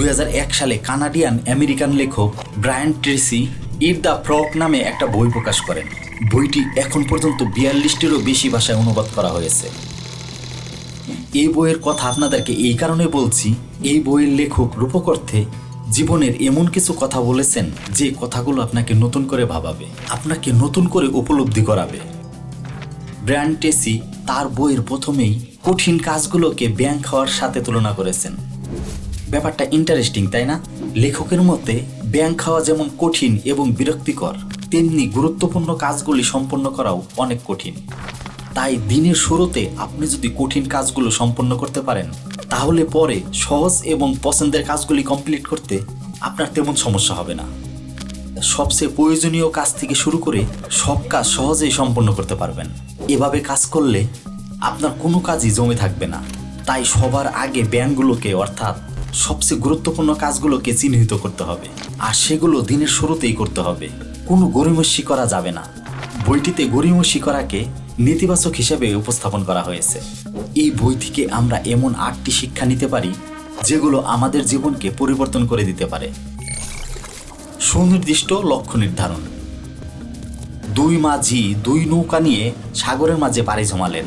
দু হাজার এক সালে কানাডিয়ান আমেরিকান লেখক Brian Tracy eat the frog নামে একটা বই প্রকাশ করেন। বইটি এখন পর্যন্ত বিয়াল্লিশটিরও বেশি ভাষায় অনুবাদ করা হয়েছে। এই বইয়ের কথা আপনাদেরকে এই কারণে বলছি, এই বইয়ের লেখক রূপকর্থে জীবনের এমন কিছু কথা বলেছেন যে কথাগুলো আপনাকে নতুন করে ভাবাবে, আপনাকে নতুন করে উপলব্ধি করাবে। ব্র্যান্ড টেসি তার বইয়ের প্রথমেই কঠিন কাজগুলোকে ব্যাংক হওয়ার সাথে তুলনা করেছেন। ব্যাপারটা ইন্টারেস্টিং তাই না? লেখকের মতে ব্যাংক খাওয়া যেমন কঠিন এবং বিরক্তিকর, তেমনি গুরুত্বপূর্ণ কাজগুলি সম্পন্ন করাও অনেক কঠিন। তাই দিনের শুরুতে আপনি যদি কঠিন কাজগুলো সম্পন্ন করতে পারেন, তাহলে পরে সহজ এবং পছন্দের কাজগুলি কমপ্লিট করতে আপনার তেমন সমস্যা হবে না। সবচেয়ে প্রয়োজনীয় কাজ থেকে শুরু করে সব কাজ সহজেই সম্পন্ন করতে পারবেন। এভাবে কাজ করলে আপনার কোনো কাজই জমে থাকবে না। তাই সবার আগে ব্যাংকগুলোকে অর্থাৎ সবচেয়ে গুরুত্বপূর্ণ কাজগুলোকে চিহ্নিত করতে হবে। আর সেগুলো দিনের শুরুতেই করতে হবে। কোনো গরিমসি করা যাবে না। বইটিতে গরিমসি করাকে নেতিবাচক হিসেবে উপস্থাপন করা হয়েছে। এই বই থেকে আমরা এমন আটটি শিক্ষা নিতে পারি, যেগুলো আমাদের জীবনকে পরিবর্তন করে দিতে পারে। সুনির্দিষ্ট লক্ষ্য নির্ধারণ। দুই মাঝি দুই নৌকা নিয়ে সাগরের মাঝে পাড়ি জমালেন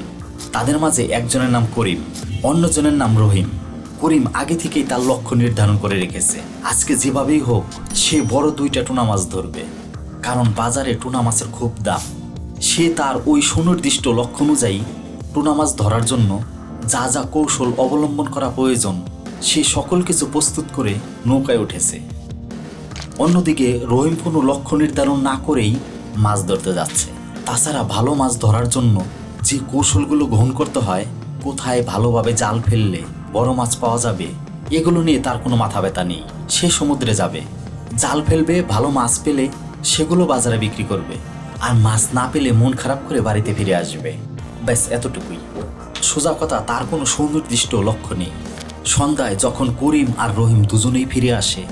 তাদের মাঝে একজনের নাম করিম, অন্যজনের নাম রহিম। করিম আগে থেকেই তার লক্ষ্য নির্ধারণ করে রেখেছে। আজকে যেভাবেই হোক, সে বড় দুইটা টুনা মাছ ধরবে। কারণ বাজারে টুনা মাছের খুব দাম। সে তার ওই সুনির্দিষ্ট লক্ষ্য অনুযায়ী টুনা মাছ ধরার জন্য যা যা কৌশল অবলম্বন করা প্রয়োজন, সে সকল কিছু প্রস্তুত করে নৌকায় উঠেছে। অন্যদিকে রহিম কোনো লক্ষ্য নির্ধারণ না করেই মাছ ধরতে যাচ্ছে। তাছাড়া ভালো মাছ ধরার জন্য যে কৌশলগুলো গ্রহণ করতে হয়, কোথায় ভালোভাবে জাল ফেললে বড় মাছ পাওয়া যাবে। এগুলো নিয়ে তার কোনো মাথা ব্যথা নেই। সে সমুদ্রে যাবে। জাল ফেলবে, ভালো মাছ পেলে সেগুলো বাজারে বিক্রি করবে। আর মাছ না পেলে মন খারাপ করে বাড়িতে ফিরে আসবে। ব্যাস, এতটুকুই। সোজা কথা, তার কোনো সুনির্দিষ্ট লক্ষ্য নেই। সন্ধ্যায় যখন করিম আর রহিম দুজনেই ফিরে আসে,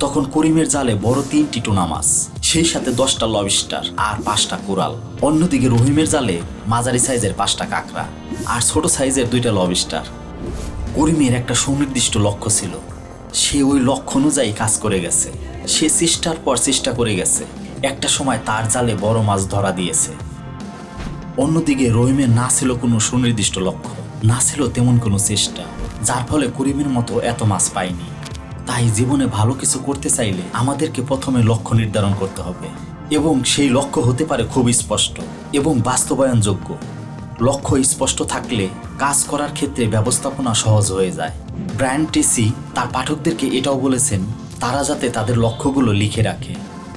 তখন করিমের জালে বড় তিনটি টোনা মাছ, সেই সাথে দশটা লবস্টার আর পাঁচটা কোরাল। অন্যদিকে রহিমের জালে মাঝারি সাইজের পাঁচটা কাঁকড়া আর ছোট সাইজের দুইটা লবস্টার। করিমের একটা সুনির্দিষ্ট লক্ষ্য ছিল। সে ওই লক্ষ্য অনুযায়ী কাজ করে গেছে। সে চেষ্টার পর চেষ্টা করে গেছে। একটা সময় তার জালে বড় মাছ ধরা দিয়েছে। অন্যদিকে রহিমের না ছিল কোনো সুনির্দিষ্ট লক্ষ্য, না ছিল তেমন কোনো চেষ্টা, যার ফলে করিমের মতো এত মাছ পায়নি তাই জীবনে ভালো কিছু করতে চাইলে আমাদেরকে প্রথমে লক্ষ্য নির্ধারণ করতে হবে। এবং সেই লক্ষ্য হতে পারে খুব স্পষ্ট এবং বাস্তবায়নযোগ্য। লক্ষ্য স্পষ্ট থাকলে কাজ করার ক্ষেত্রে ব্যবস্থাপনা সহজ হয়ে যায়। ব্র্যান্ড টেসি তার পাঠকদেরকে এটাও বলেছেন, তারা যাতে তাদের লক্ষ্যগুলো লিখে রাখে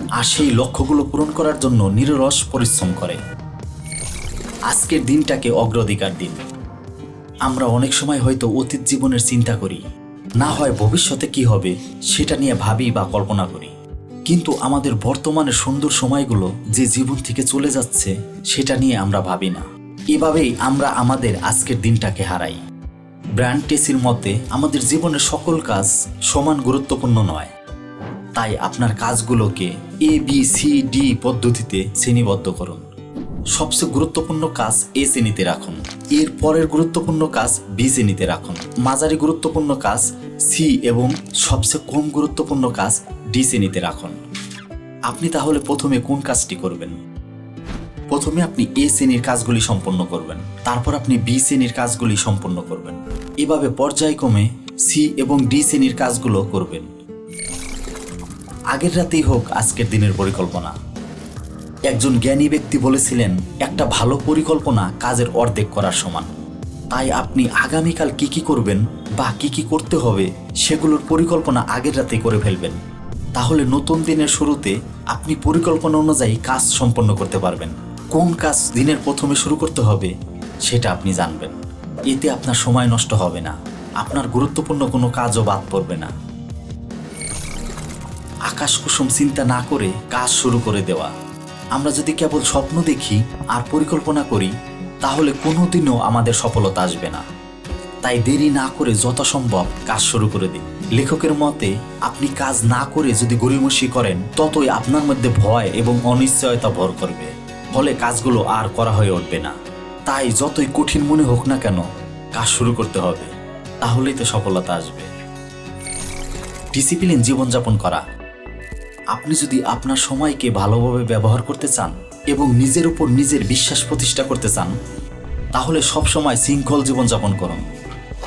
আর সেই লক্ষ্যগুলো পূরণ করার জন্য নিরলস পরিশ্রম করে। আজকের দিনটাকে অগ্রাধিকার দিন। আমরা অনেক সময় হয়তো অতীত জীবনের চিন্তা করি, না হয় ভবিষ্যতে কি হবে সেটা নিয়ে ভাবি বা কল্পনা করি। কিন্তু আমাদের বর্তমানে সুন্দর সময়গুলো যে জীবন থেকে চলে যাচ্ছে সেটা নিয়ে আমরা ভাবি না। এভাবেই আমরা আমাদের আজকের দিনটাকে হারাই। ব্র্যান্ড টেসির মতে, আমাদের জীবনের সকল কাজ সমান গুরুত্বপূর্ণ নয়। তাই আপনার কাজগুলোকে এ বি সি ডি পদ্ধতিতে শ্রেণীবদ্ধ করুন। সবচেয়ে গুরুত্বপূর্ণ কাজ এ শ্রেণীতে রাখুন। এর পরের গুরুত্বপূর্ণ কাজ বি শ্রেণীতে রাখুন। মাঝারি গুরুত্বপূর্ণ কাজ সি এবং সবচেয়ে কম গুরুত্বপূর্ণ কাজ ডি শ্রেণীতে রাখুন। আপনি তাহলে প্রথমে কোন কাজটি করবেন? প্রথমে আপনি এ শ্রেণির কাজগুলি সম্পন্ন করবেন। তারপর আপনি বি শ্রেণির কাজগুলি সম্পন্ন করবেন। এভাবে পর্যায়ক্রমে সি এবং ডি শ্রেণির কাজগুলো করবেন। আগের রাতেই হোক, আজকের দিনের পরিকল্পনা। একজন জ্ঞানী ব্যক্তি বলেছিলেন, একটা ভালো পরিকল্পনা কাজের অর্ধেক করার সমান। তাই আপনি আগামীকাল কি কি করবেন বা কি কি করতে হবে, সেগুলোর পরিকল্পনা আগের রাতে করে ফেলবেন। তাহলে নতুন দিনের শুরুতে আপনি পরিকল্পনা অনুযায়ী কাজ সম্পন্ন করতে পারবেন। কোন কাজ দিনের প্রথমে শুরু করতে হবে সেটা আপনি জানবেন। এতে আপনার সময় নষ্ট হবে না। আপনার গুরুত্বপূর্ণ কোনো কাজও বাদ পড়বে না। আকাশ কুসুম চিন্তা না করে কাজ শুরু করে দেওয়া। আমরা যদি কেবল স্বপ্ন দেখি আর পরিকল্পনা করি, তাহলে কোনোদিনও আমাদের সফলতা আসবে না। তাই দেরি না করে যথাসম্ভব কাজ শুরু করে দিন। লেখকের মতে, আপনি কাজ না করে যদি গরিমসি করেন, ততই আপনার মধ্যে ভয় এবং অনিশ্চয়তা ভর করবে। ফলে কাজগুলো আর করা হয়ে উঠবে না। তাই যতই কঠিন মনে হোক না কেন, কাজ শুরু করতে হবে। তাহলেই তো সফলতা আসবে। ডিসিপ্লিন জীবনযাপন করা। আপনি যদি আপনার সময়কে ভালোভাবে ব্যবহার করতে চান এবং নিজের উপর নিজের বিশ্বাস প্রতিষ্ঠা করতে চান, তাহলে সবসময় শৃঙ্খল জীবনযাপন করুন।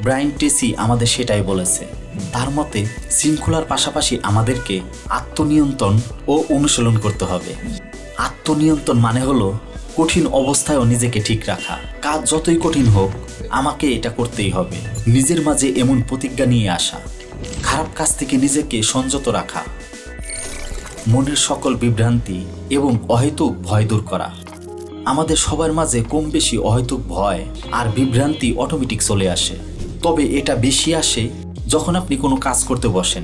ব্রাইন টেসি আমাদের সেটাই বলেছে। তার মতে, শৃঙ্খলার পাশাপাশি আমাদেরকে আত্মনিয়ন্ত্রণ ও অনুশীলন করতে হবে। আত্মনিয়ন্ত্রণ মানে হলো কঠিন অবস্থায়ও নিজেকে ঠিক রাখা। কাজ যতই কঠিন হোক, আমাকে এটা করতেই হবে। নিজের মাঝে এমন প্রতিজ্ঞা নিয়ে আসা। খারাপ কাজ থেকে নিজেকে সংযত রাখা। মনের সকল বিভ্রান্তি এবং অহেতুক ভয় দূর করা। আমাদের সবার মাঝে কম বেশি অহেতুক ভয় আর বিভ্রান্তি অটোমেটিক চলে আসে। তবে এটা বেশি আসে যখন আপনি কোনো কাজ করতে বসেন।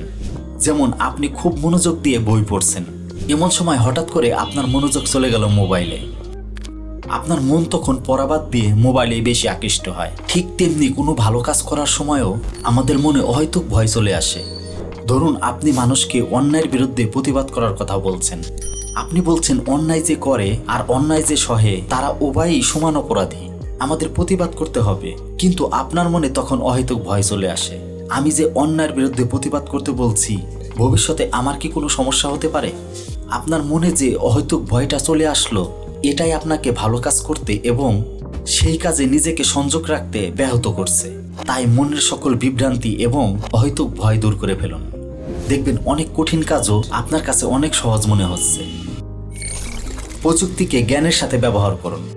যেমন আপনি খুব মনোযোগ দিয়ে বই পড়ছেন। এমন সময় হঠাৎ করে আপনার মনোযোগ চলে গেল মোবাইলে। আপনার মন তখন পরাবাদ দিয়ে মোবাইলে বেশি আকৃষ্ট হয়। ঠিক তেমনি কোনো ভালো কাজ করার সময়ও আমাদের মনে অহেতুক ভয় চলে আসে। ধরুন, আপনি মানুষকে অন্যায়ের বিরুদ্ধে প্রতিবাদ করার কথা বলছেন। আপনি বলছেন, অন্যায় যে করে আর অন্যায় যে সহে, তারা উভয়ই সমান অপরাধী। আমাদের প্রতিবাদ করতে হবে। কিন্তু আপনার মনে তখন অহেতুক ভয় চলে আসে। আমি যে অন্যায়ের বিরুদ্ধে প্রতিবাদ করতে বলছি, ভবিষ্যতে আমার কি কোনো সমস্যা হতে পারে? আপনার মনে যে অহেতুক ভয়টা চলে আসলো, এটাই আপনাকে ভালো কাজ করতে এবং সেই কাজে নিজেকে সংযোগ রাখতে ব্যাহত করছে। তাই মনের সকল বিভ্রান্তি এবং অহেতুক ভয় দূর করে ফেলুন। দেখবেন অনেক কঠিন কাজও আপনার কাছে অনেক সহজ মনে হচ্ছে। প্রযুক্তিকে জ্ঞানের সাথে ব্যবহার করুন।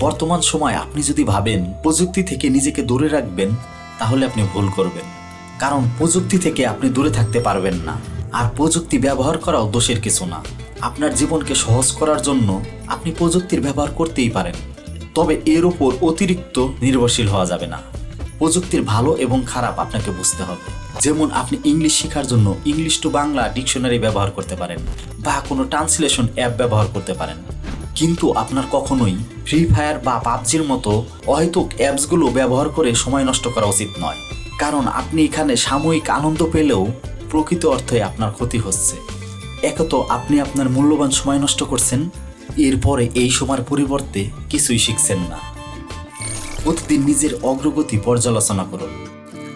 বর্তমান সময় আপনি যদি ভাবেন প্রযুক্তি থেকে নিজেকে দূরে রাখবেন, তাহলে আপনি ভুল করবেন। কারণ প্রযুক্তি থেকে আপনি দূরে থাকতে পারবেন না। আর প্রযুক্তি ব্যবহার করাও দোষের কিছু না। আপনার জীবনকে সহজ করার জন্য আপনি প্রযুক্তির ব্যবহার করতেই পারেন। তবে এর উপর অতিরিক্ত নির্ভরশীল হওয়া যাবে না। প্রযুক্তির ভালো এবং খারাপ আপনাকে বুঝতে হবে। যেমন আপনি ইংলিশ শেখার জন্য ইংলিশ টু বাংলা ডিকশনারি ব্যবহার করতে পারেন বা কোনো ট্রান্সলেশন অ্যাপ ব্যবহার করতে পারেন। কিন্তু আপনার কখনোই ফ্রি ফায়ার বা পাবজির মতো অহেতুক অ্যাপসগুলো ব্যবহার করে সময় নষ্ট করা উচিত নয়। কারণ আপনি এখানে সাময়িক আনন্দ পেলেও প্রকৃত অর্থে আপনার ক্ষতি হচ্ছে। একত আপনি আপনার মূল্যবান সময় নষ্ট করছেন, এরপরে এই সময়ের পরিবর্তে কিছুই শিখছেন না। প্রতিদিন নিজের অগ্রগতি পর্যালোচনা করুন।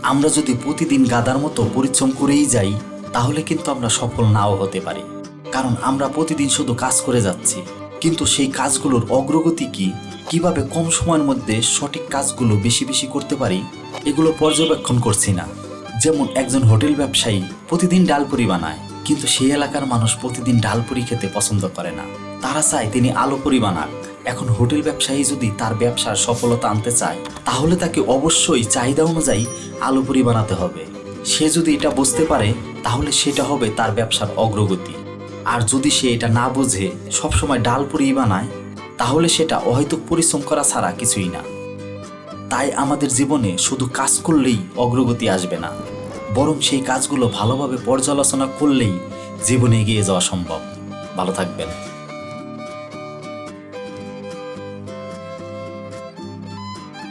আমরা যদি প্রতিদিন গাদার মতো পরিশ্রম করেই যাই, তাহলে কিন্তু আমরা সফল নাও হতে পারি। কারণ আমরা প্রতিদিন শুধু কাজ করে যাচ্ছি। কিন্তু সেই কাজগুলোর অগ্রগতি কি? কীভাবে কম সময়ের মধ্যে সঠিক কাজগুলো বেশি বেশি করতে পারি? এগুলো পর্যবেক্ষণ করছি না। যেমন একজন হোটেল ব্যবসায়ী প্রতিদিন ডালপুরি বানায়, কিন্তু সেই এলাকার মানুষ প্রতিদিন ডালপুরি খেতে পছন্দ করে না। তারা চায় তিনি আলু পুরি বানাক। এখন হোটেল ব্যবসায়ী যদি তার ব্যবসার সফলতা আনতে চায়, তাহলে তাকে অবশ্যই চাহিদা অনুযায়ী আলু পুরি বানাতে হবে। সে যদি এটা বুঝতে পারে, তাহলে সেটা হবে তার ব্যবসার অগ্রগতি। আর যদি সে এটা না বুঝে, সবসময় ডাল পুরি বানায়, তাহলে সেটা অহেতুক পরিশ্রম করা ছাড়া কিছুই না। তাই আমাদের জীবনে শুধু কাজ করলেই অগ্রগতি আসবে না। বরং সেই কাজগুলো ভালোভাবে পর্যালোচনা করলেই জীবনে এগিয়ে যাওয়া সম্ভব। ভালো থাকবেন।